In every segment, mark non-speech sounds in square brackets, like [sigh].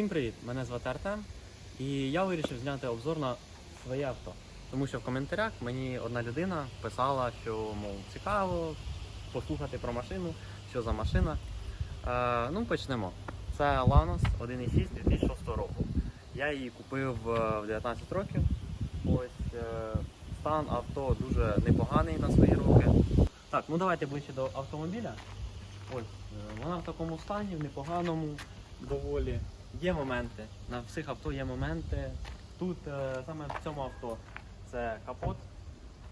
Всім привіт! Мене звати Артем, і я вирішив зняти обзор на своє авто. Тому що в коментарях мені одна людина писала, що мов цікаво послухати про машину, що за машина. Е, ну, почнемо. Це Lanos 1.6 2006 року. Я її купив е, в 19 років. Ось е, стан авто дуже непоганий на свої роки. Так, ну давайте ближче до автомобіля. Ось, е, вона в такому стані, в непоганому доволі. Є моменти. На всіх авто є моменти. Тут е, саме в цьому авто це капот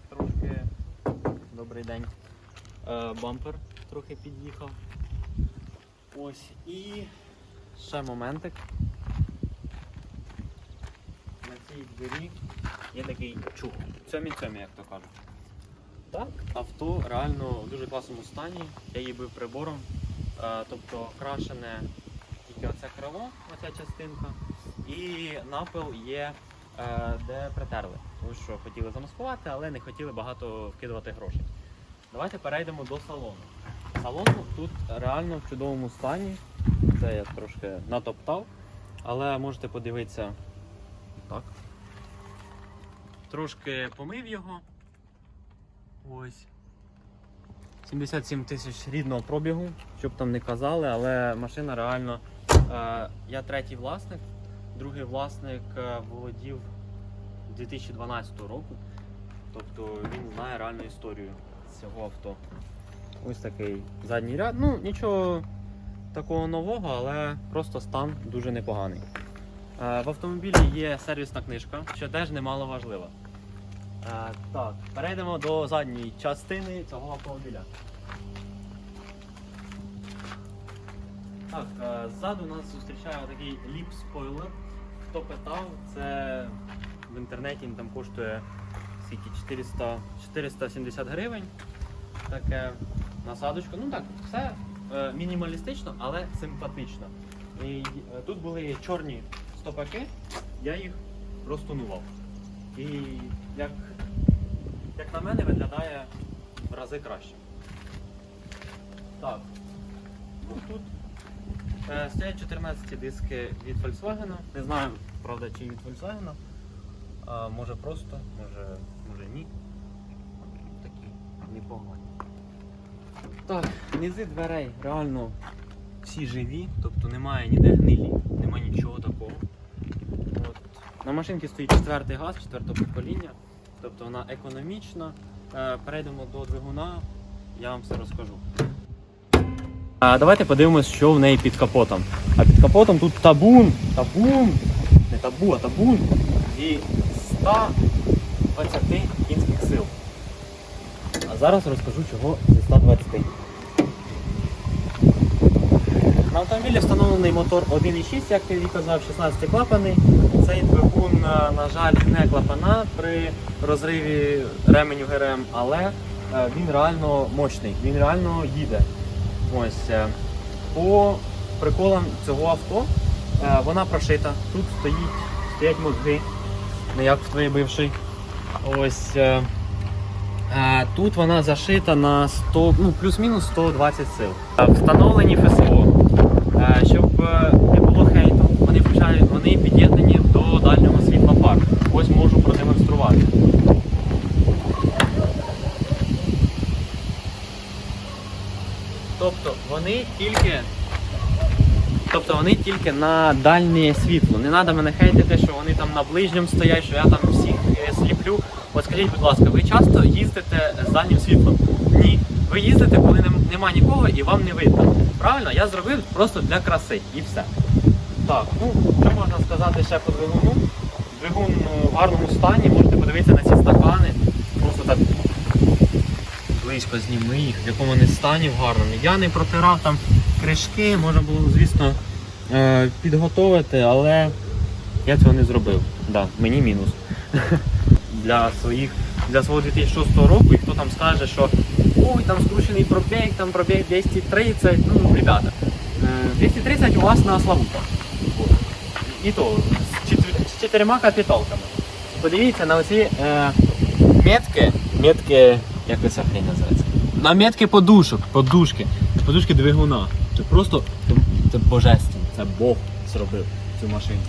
трошки. Добрий день. Е, бампер трохи під'їхав. Ось і ще моментик. На цій двері є такий чух. Цьомі-цьомі, як то кажуть. Так, авто реально в дуже класному стані. Я її бив прибором. Е, тобто крашене тільки оце крило, оця частинка, і напил є, е, де притерли. Тому що хотіли замаскувати, але не хотіли багато вкидувати грошей. Давайте перейдемо до салону. Салон тут реально в чудовому стані. Це я трошки натоптав, але можете подивитися так. Трошки помив його. Ось. 77 тисяч рідного пробігу, щоб там не казали, але машина реально. Е, я третій власник, другий власник е, володів 2012 року. Тобто він знає реальну історію цього авто. Ось такий задній ряд. Ну, нічого такого нового, але просто стан дуже непоганий. Е, в автомобілі є сервісна книжка, що теж немало важлива. Так, перейдемо до задньої частини цього автомобіля. Так, е, ззаду нас зустрічає такий ліп-спойлер. Хто питав, це в інтернеті він там коштує скільки 400, 470 гривень. Таке насадочка. Ну так, все е, мінімалістично, але симпатично. І е, тут були чорні стопаки, я їх розтонував. І як, як на мене виглядає в рази краще. Так. Ну, тут стоять 14 диски від Volkswagen. Не знаю, правда, чи від Volkswagen. А, може просто, може, може ні. Такі непогані. Так, низи дверей реально всі живі, тобто немає ніде гнилі, немає нічого такого. От. На машинці стоїть четвертий газ, четвертого покоління, тобто вона економічна. Е, Перейдемо до двигуна, я вам все розкажу. А, давайте подивимось, що в неї під капотом. А під капотом тут табун, табун, не табу, а табун і 120 кінських сил. А зараз розкажу, чого зі 120. На автомобілі встановлений мотор 1.6, як я казав, 16 клапаний. Цей двигун, е, на жаль, не клапана при розриві ременю ГРМ, але е, він реально мощний, він реально їде. Ось е, по приколам цього авто е, вона прошита. Тут стоїть, стоять мозги, не як в твоїй бивший. Ось е, тут вона зашита на 100, ну, плюс-мінус 120 сил. Встановлені ФСО. Щоб е, не було хейту, вони включають, вони під'єднані до дальнього світла фар. Ось можу продемонструвати. Тобто тільки. Тобто вони тільки на дальнє світло. Не треба мене хейтити, що вони там на ближньому стоять, що я там всіх е, сліплю. От скажіть, будь ласка, ви часто їздите з дальнім світлом? Ні. Ви їздите, коли нема нікого і вам не видно. Правильно? Я зробив просто для краси і все. Так, ну що можна сказати ще по двигуну? Двигун ну, в гарному стані, можете подивитися на ці стакани. Близько зніми їх, в якому вони стані в гарному. Я не протирав там кришки, можна було, звісно, е, підготовити, але я цього не зробив. Да, мені мінус. [laughs] Для своїх, для свого 2006 року, і хто там скаже, що ой, там скручений пробіг, там пробіг 230. Ну, ребята, е, 230 у вас на славутах. І то з чотирма капіталками. Подивіться на оці е, метки, метки, як ця хрень називається? Наметки подушок, подушки, подушки двигуна. Це просто це, божественно, це Бог зробив. цю машину.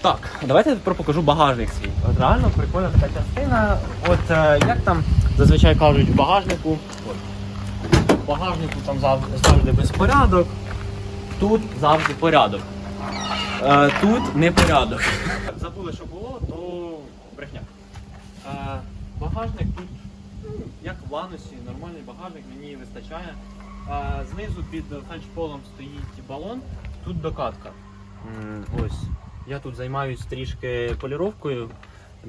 Так, давайте я тепер покажу багажник свій. От реально прикольна така частина. От е, як там зазвичай кажуть в багажнику. От, в багажнику там зав- завжди безпорядок. Тут завжди порядок. Е, тут не порядок. [laughs] Забули, що було, то брехня. Е, багажник тут, як в ланусі, нормальний багажник, мені вистачає. Е, знизу під фальшполом стоїть балон, тут докатка. Ось. Я тут займаюсь трішки поліровкою,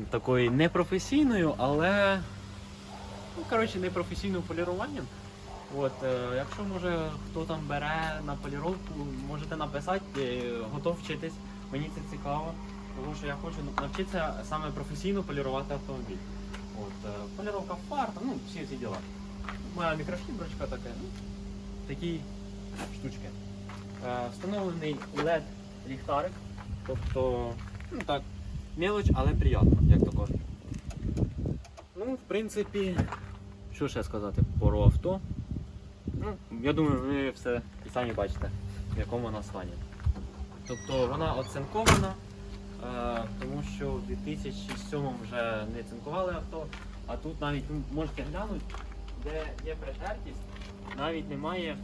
такою непрофесійною, але ну, коротше, непрофесійним поліруванням. От, е, якщо може хто там бере на поліровку, можете написати, е, готов вчитись. Мені це цікаво, тому що я хочу навчитися саме професійно полірувати автомобіль. От, е, поліровка фар, там, ну, всі ці діла. Моя мікрофіброчка така, ну, такі штучки. Е, встановлений LED ліхтарик, тобто, ну так, мелоч, але приємно, як то кажуть. Ну, в принципі, що ще сказати про авто? Ну, я думаю, ви все і самі бачите, в якому вона стані. Тобто вона оцинкована, тому що в 2007 вже не цинкували авто, а тут навіть ви можете глянути, де є прижертість, навіть немає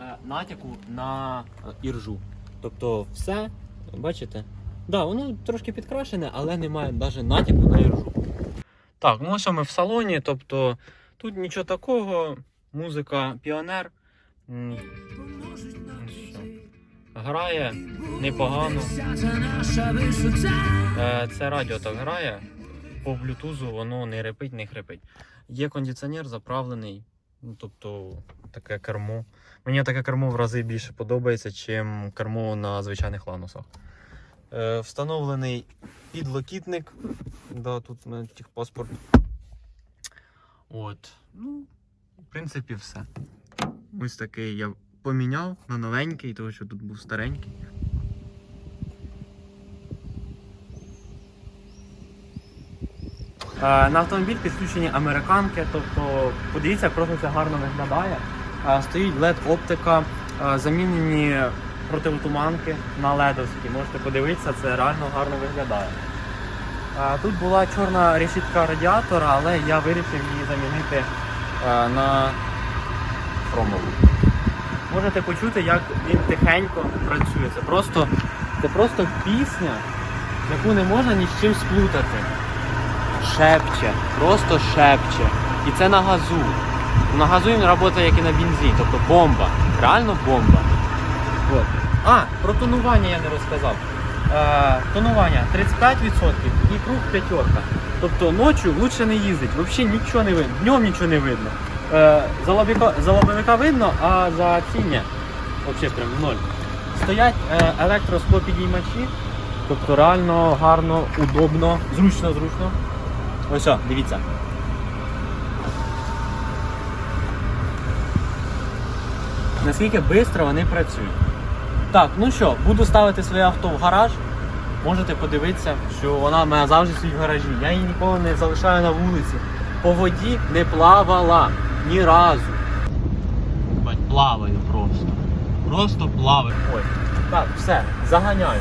е, натяку на е, іржу. Тобто все, бачите? Да, воно трошки підкрашене, але немає навіть натяку на іржу. Так, ну ось ми в салоні, тобто тут нічого такого, музика піонер. Грає непогано. Е, Це радіо так грає. По блютузу воно не репить, не хрипить. Є кондиціонер заправлений, ну, тобто таке кермо. Мені таке кермо в рази більше подобається, чим кермо на звичайних ланусах. Е, Встановлений підлокітник. Да, тут у техпаспорт. От. Ну, в принципі, все. Ось такий я поміняв на новенький, тому що тут був старенький. Е, На автомобіль підключені американки, тобто подивіться, просто це гарно виглядає. Е, Стоїть LED-оптика, е, замінені противотуманки на ледовські. Можете подивитися, це реально гарно виглядає. Тут була чорна решітка радіатора, але я вирішив її замінити на хромову. Можете почути, як він тихенько працює. Це просто, це просто пісня, яку не можна ні з чим сплутати. Шепче, просто шепче. І це на газу. На газу він працює як і на бензині, тобто бомба. Реально бомба. От. А, про тонування я не розказав. Е, тонування 35% і круг п'ятерка. Тобто ночі лучше не їздить, взагалі нічого не видно, днем нічого не видно. Е, за, лобовика видно, а за ці ні. Взагалі прям ноль. Стоять е, електросклопідіймачі, тобто реально гарно, удобно, зручно, зручно. Ось, о, дивіться. Наскільки швидко вони працюють. Так, ну що, буду ставити своє авто в гараж. Можете подивитися, що вона в мене завжди стоїть в гаражі. Я її ніколи не залишаю на вулиці. По воді не плавала ні разу. Бать, Плаваю просто. Просто плаваю. Ой. Так, все, заганяю.